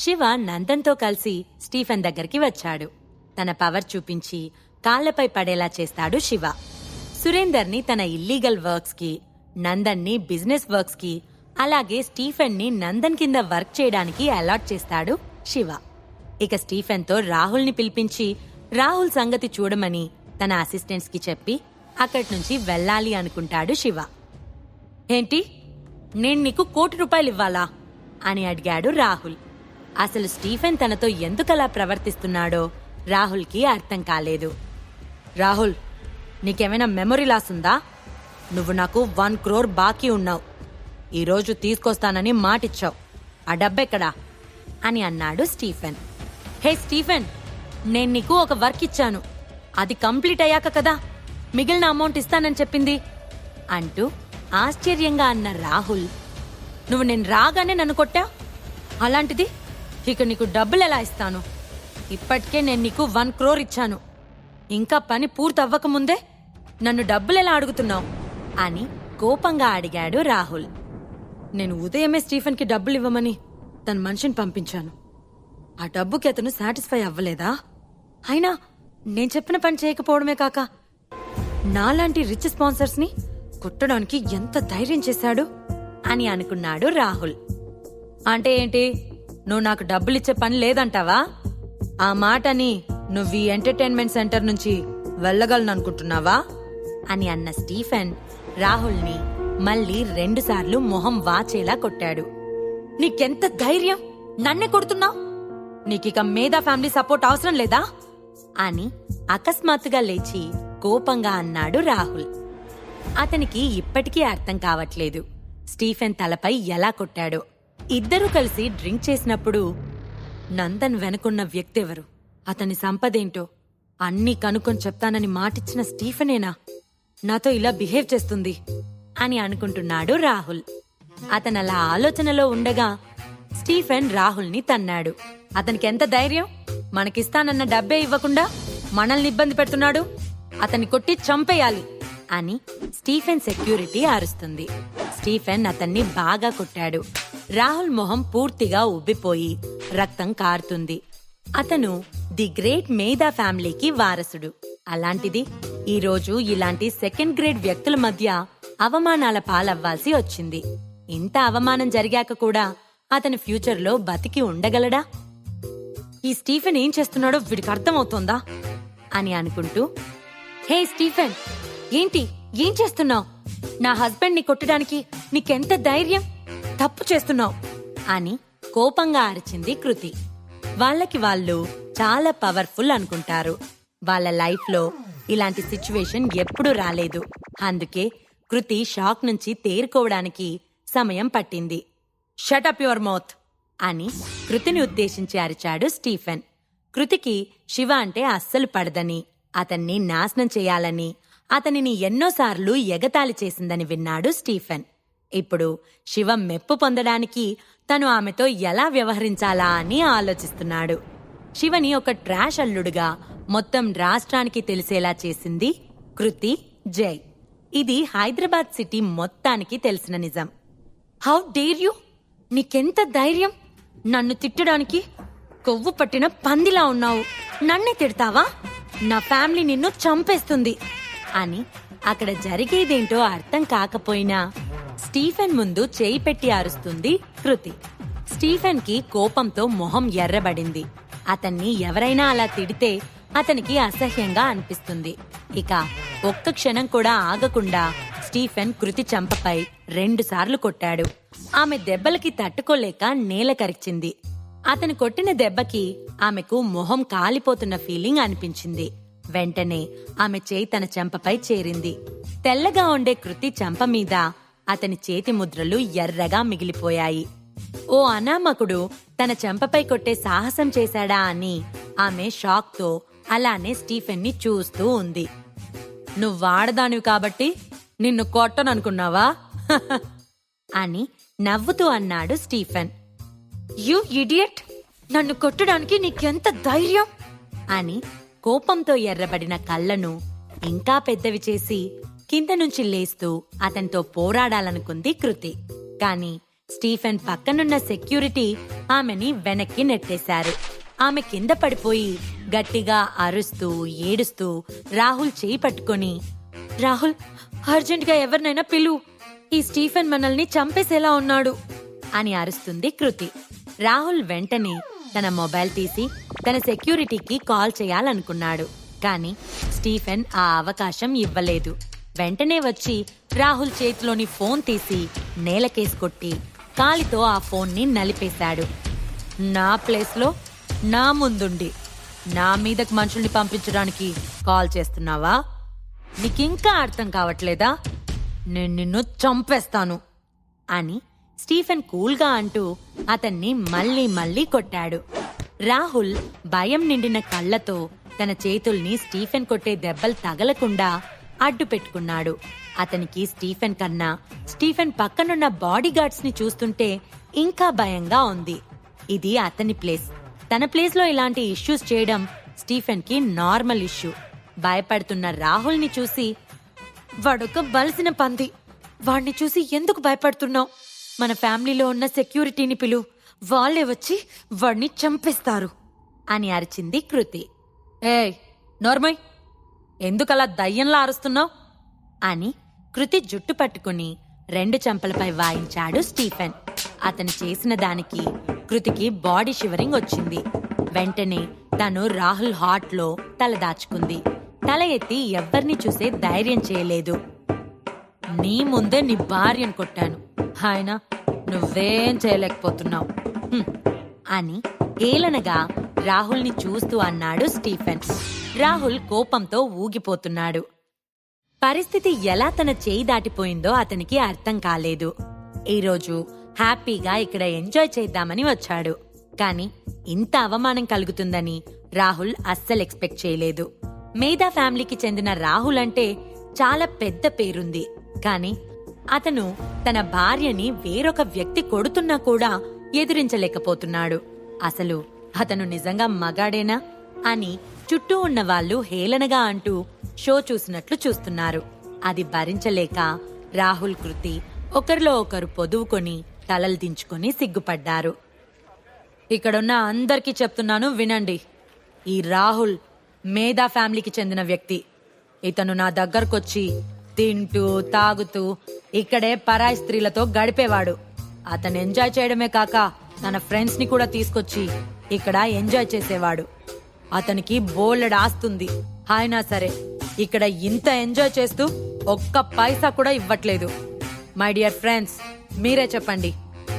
శివ నందన్తో కలిసి స్టీఫెన్ దగ్గరికి వచ్చాడు. తన పవర్ చూపించి కాళ్ళపై పడేలా చేస్తాడు శివ. సురేందర్ని తన ఇల్లీగల్ వర్క్స్కి నందన్ని బిజినెస్ వర్క్స్కి అలాగే స్టీఫెన్ని నందన్ కింద వర్క్ చేయడానికి అలాట్ చేస్తాడు శివ. ఇక స్టీఫెన్తో రాహుల్ని పిలిపించి రాహుల్ సంగతి చూడమని తన అసిస్టెంట్స్కి చెప్పి అక్కడి నుంచి వెళ్ళాలి అనుకుంటాడు శివ. ఏంటి? నేను నీకు కోటి రూపాయలు ఇవ్వాలా అని అడిగాడు రాహుల్. అసలు స్టీఫెన్ తనతో ఎందుకలా ప్రవర్తిస్తున్నాడో రాహుల్కి అర్థం కాలేదు. రాహుల్ నీకేమైనా మెమొరీ లాస్ ఉందా? నువ్వు నాకు వన్ క్రోర్ బాకీ ఉన్నావు. ఈరోజు తీసుకొస్తానని మాటిచ్చావు. ఆ డబ్బెక్కడా అని అన్నాడు స్టీఫెన్. హే స్టీఫెన్ నేను నీకు ఒక వర్క్ ఇచ్చాను. అది కంప్లీట్ అయ్యాక కదా మిగిలిన అమౌంట్ ఇస్తానని చెప్పింది? అంటూ ఆశ్చర్యంగా అన్న రాహుల్ నువ్వు నేను రాగానే నన్ను కొట్టా అలాంటిది ఇక నీకు డబ్బులు ఎలా ఇస్తాను? ఇప్పటికే నేను నీకు వన్ క్రోర్ ఇచ్చాను. ఇంకా పని పూర్తి అవ్వకముందే నన్ను డబ్బులు ఎలా అడుగుతున్నావు? అని కోపంగా అడిగాడు రాహుల్. నేను ఉదయమే స్టీఫెన్కి డబ్బులు ఇవ్వమని తన మనిషిని పంపించాను. ఆ డబ్బుకి అతను సాటిస్ఫై అవ్వలేదా? అయినా నేను చెప్పిన పని చేయకపోవడమే కాక నాలాంటి రిచ్ స్పాన్సర్స్ని కుట్టడానికి ఎంత ధైర్యం చేశాడు అని అనుకున్నాడు రాహుల్. అంటే ఏంటి? నువ్వు నాకు డబ్బులిచ్చే పని లేదంటావా? ఆ మాటని నువ్వు ఈ ఎంటర్టైన్మెంట్ సెంటర్ నుంచి వెళ్ళగలను అనుకుంటున్నావా అని అన్న స్టీఫెన్ రాహుల్ని మళ్ళీ రెండుసార్లు మొహం వాచేలా కొట్టాడు. నీకెంత ధైర్యం? నన్నే కొడుతున్నావు? నీకిక మేధా ఫ్యామిలీ సపోర్ట్ అవసరం లేదా? అని అకస్మాత్తుగా లేచి కోపంగా అన్నాడు రాహుల్. అతనికి ఇప్పటికీ అర్థం కావట్లేదు. స్టీఫెన్ తలపై ఎలా కొట్టాడో. ఇద్దరూ కలిసి డ్రింక్ చేసినప్పుడు నందన్ వెనుకున్న వ్యక్తెవరు? అతని సంపదేంటో అన్నీ కనుక్కొని చెప్తానని మాటిచ్చిన స్టీఫెనేనా? నాతో ఇలా బిహేవ్ చేస్తుంది అని అనుకుంటున్నాడు రాహుల్. అతను అలా ఆలోచనలో ఉండగా స్టీఫెన్ రాహుల్ని తన్నాడు. అతనికి ఎంత ధైర్యం? మనకిస్తానన్న డబ్బే ఇవ్వకుండా మనల్ని ఇబ్బంది పెడుతున్నాడు? అతన్ని కొట్టి చంపేయాలి అని స్టీఫెన్ సెక్యూరిటీ అరుస్తుంది స్టీఫెన్ అతన్ని బాగా కొట్టాడు. రాహుల్ మొహం పూర్తిగా ఉబ్బిపోయి రక్తం కారుతుంది. అతను ది గ్రేట్ మేధా ఫ్యామిలీకి వారసుడు. అలాంటిది ఈరోజు ఇలాంటి సెకండ్ గ్రేడ్ వ్యక్తుల మధ్య అవమానాల పాలవ్వాల్సి వచ్చింది. ఇంత అవమానం జరిగాక కూడా అతని ఫ్యూచర్లో బతికి ఉండగలడా? ఈ స్టీఫెన్ ఏం చేస్తున్నాడో వీడికి అర్థమవుతోందా? అని అనుకుంటూ హే స్టీఫెన్ ఏంటి? ఏం చేస్తున్నావు? నా హస్బెండ్ని కొట్టడానికి నీకెంత ధైర్యం? తప్పు చేస్తున్నావు. అని కోపంగా అరిచింది కృతి. వాళ్ళకి వాళ్ళు చాలా పవర్ఫుల్ అనుకుంటారు. వాళ్ళ లైఫ్లో ఇలాంటి సిచ్యువేషన్ ఎప్పుడూ రాలేదు. అందుకే కృతి షాక్ నుంచి తేరుకోవడానికి సమయం పట్టింది. షటప్ యువర్ మౌత్ అని కృతిని ఉద్దేశించి అరిచాడు స్టీఫెన్. కృతికి శివ అంటే అస్సలు పడదని అతన్ని నాశనం చేయాలని అతనిని ఎన్నోసార్లు ఎగతాళి చేసిందని విన్నాడు స్టీఫెన్. ఇప్పుడు శివ మెప్పు పొందడానికి తను ఆమెతో ఎలా వ్యవహరించాలా అని ఆలోచిస్తున్నాడు. శివని ఒక ట్రాష్ అల్లుడుగా మొత్తం రాష్ట్రానికి తెలిసేలా చేసింది కృతి జై. ఇది హైదరాబాద్ సిటీ మొత్తానికి తెలిసిన నిజం. How dare you? నీకెంత ధైర్యం? నన్ను తిట్టడానికి కొవ్వు పట్టిన పందిలా ఉన్నావు. నన్నే తిడతావా? నా ఫ్యామిలీ నిన్ను చంపేస్తుంది అని అక్కడ జరిగేదేంటో అర్థం కాకపోయినా స్టీఫెన్ ముందు చేయి పెట్టి అరుస్తుంది కృతి. స్టీఫెన్కి కోపంతో మొహం ఎర్రబడింది. అతన్ని ఎవరైనా అలా తిడితే అతనికి అసహ్యంగా అనిపిస్తుంది. ఇక ఒక్క క్షణం కూడా ఆగకుండా స్టీఫెన్ కృతి చంపపై రెండుసార్లు కొట్టాడు. ఆమె దెబ్బలకి తట్టుకోలేక నేల కరిచింది. అతను కొట్టిన దెబ్బకి ఆమెకు మొహం కాలిపోతున్న ఫీలింగ్ అనిపించింది. వెంటనే ఆమె చేయి తన చెంపపై చేరింది. తెల్లగా ఉండే కృతి చెంప మీద అతని చేతి ముద్రలు ఎర్రగా మిగిలిపోయాయి. ఓ అనామకుడు తన చెంపపై కొట్టే సాహసం చేశాడా అని ఆమె షాక్తో అలానే స్టీఫెన్ని చూస్తూ ఉంది. నువ్వాడదానివి కాబట్టి నిన్ను కొట్టననుకున్నావా? అని నవ్వుతూ అన్నాడు స్టీఫెన్. You idiot! నన్ను కొట్టడానికి నీకెంత ధైర్యం? అని కోపంతో ఎర్రబడిన కళ్ళను ఇంకా పెద్దవి చేసి కింద నుంచి లేస్తూ అతనితో పోరాడాలనుకుంది కృతి. కాని స్టీఫెన్ పక్కనున్న సెక్యూరిటీ ఆమెని వెనక్కి నెట్టేశారు. ఆమె కింద పడిపోయి గట్టిగా అరుస్తూ ఏడుస్తూ రాహుల్ చేయి పట్టుకొని రాహుల్ అర్జెంట్గా ఎవరినైనా పిలు. ఈ స్టీఫెన్ మనల్ని చంపేసేలా ఉన్నాడు అని అరుస్తుంది కృతి. రాహుల్ వెంటనే తన మొబైల్ తీసి తన సెక్యూరిటీకి కాల్ చేయాలనుకున్నాడు. కానీ స్టీఫెన్ ఆ అవకాశం ఇవ్వలేదు. వెంటనే వచ్చి రాహుల్ చేతిలోని ఫోన్ తీసి నేలకేసి కొట్టి కాలితో ఆ ఫోన్ని నలిపేశాడు. నా ప్లేస్లో నా ముందుండి. నా మీదకి మనుషుల్ని పంపించడానికి కాల్ చేస్తున్నావా? నీకింకా అర్థం కావట్లేదా? నేను నిన్ను చంపేస్తాను అని స్టీఫెన్ కూల్గా అంటూ అతన్ని మళ్ళీ మళ్ళీ కొట్టాడు. రాహుల్ భయం నిండిన కళ్ళతో తన చేతుల్ని స్టీఫెన్ కొట్టే దెబ్బలు తగలకుండా అడ్డు పెట్టుకున్నాడు. అతనికి స్టీఫెన్ కన్నా స్టీఫెన్ పక్కనున్న బాడీ గార్డ్స్ని చూస్తుంటే ఇంకా భయంగా ఉంది. ఇది అతని ప్లేస్. తన ప్లేస్లో ఇలాంటి ఇష్యూస్ చేయడం స్టీఫెన్కి నార్మల్ ఇష్యూ. భయపడుతున్న రాహుల్ని చూసి వాడొక బలసిన పంది. వాడిని చూసి ఎందుకు భయపడుతున్నావు? మన ఫ్యామిలీలో ఉన్న సెక్యూరిటీని పిలు. వాళ్ళే వచ్చి వాడిని చంపేస్తారు. అని అరిచింది కృతి. ఏ నోర్మయ్. ఎందుకలా దయ్యంలా అరుస్తున్నావు? అని కృతి జుట్టు పట్టుకుని రెండు చెంపలపై వాయించాడు స్టీఫెన్. అతను చేసిన దానికి కృతికి బాడీ షివరింగ్ వచ్చింది. వెంటనే తను రాహుల్ హాట్లో తల దాచుకుంది. తల ఎత్తి ఎవ్వరిని చూసే ధైర్యం చేయలేదు. నీ ముందే నీ భార్యను కొట్టాను. ఆయన నువ్వేం చేయలేకపోతున్నావు. అని ఏలనగా రాహుల్ని చూస్తూ అన్నాడు స్టీఫెన్. రాహుల్ కోపంతో ఊగిపోతున్నాడు. పరిస్థితి ఎలా తన చేయి దాటిపోయిందో అతనికి అర్థం కాలేదు. ఈరోజు హ్యాపీగా ఇక్కడ ఎంజాయ్ చేద్దామని వచ్చాడు. కాని ఇంత అవమానం కలుగుతుందని రాహుల్ అస్సలు ఎక్స్పెక్ట్ చేయలేదు. మేధా ఫ్యామిలీకి చెందిన రాహుల్ అంటే చాలా పెద్ద పేరుంది. కాని అతను తన భార్యని వేరొక వ్యక్తి కొడుతున్నా కూడా ఎదిరించలేకపోతున్నాడు. అసలు అతను నిజంగా మగాడేనా అని చుట్టూ ఉన్న వాళ్ళు హేళనగా అంటూ షో చూసినట్లు చూస్తున్నారు. అది భరించలేక రాహుల్ కృతి ఒకరిలో ఒకరు పొదువుకొని తలలు దించుకొని సిగ్గుపడ్డారు. ఇక్కడున్న అందరికీ చెప్తున్నాను వినండి. ఈ రాహుల్ మేధా ఫ్యామిలీకి చెందిన వ్యక్తి. ఇతను నా దగ్గరకొచ్చి తింటూ తాగుతూ ఇక్కడే పరాయి స్త్రీలతో గడిపేవాడు. అతను ఎంజాయ్ చేయడమే కాక తన ఫ్రెండ్స్ని కూడా తీసుకొచ్చి ఇక్కడ ఎంజాయ్ చేసేవాడు. అతనికి బోలెడ్ ఆస్తుంది. అయినా సరే ఇక్కడ ఇంత ఎంజాయ్ చేస్తూ ఒక్క పైసా కూడా ఇవ్వట్లేదు. మై డియర్ ఫ్రెండ్స్ మీరే చెప్పండి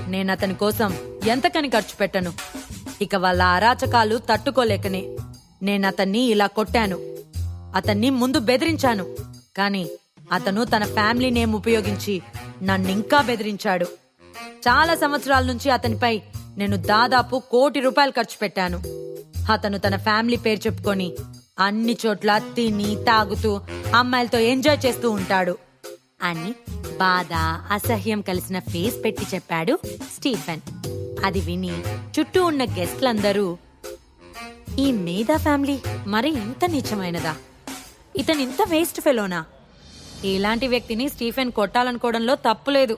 నేను అతని కోసం ఎంతకని ఖర్చు పెట్టను? ఇక వాళ్ళ అరాచకాలు తట్టుకోలేకనే నేను అతన్ని ఇలా కొట్టాను. అతన్ని ముందు బెదిరించాను. కానీ అతను తన ఫ్యామిలీ నేమ్ ఉపయోగించి నన్నింకా బెదిరించాడు. చాలా సంవత్సరాల నుంచి అతనిపై నేను దాదాపు కోటి రూపాయలు ఖర్చు పెట్టాను. అతను తన ఫ్యామిలీ పేరు చెప్పుకొని అన్ని చోట్ల తిని తాగుతూ అమ్మాయిలతో ఎంజాయ్ చేస్తూ ఉంటాడు. అని బాధ అసహ్యం కలిసిన ఫేస్ పెట్టి చెప్పాడు స్టీఫెన్. అది విని చుట్టూ ఉన్న గెస్ట్లందరూ ఈ మేధా ఫ్యామిలీ మరి ఇంత నీచమైనదా? ఇతను ఇంత వేస్ట్ ఫెలోనా? ఇలాంటి వ్యక్తిని స్టీఫెన్ కొట్టాలనుకోవడంలో తప్పులేదు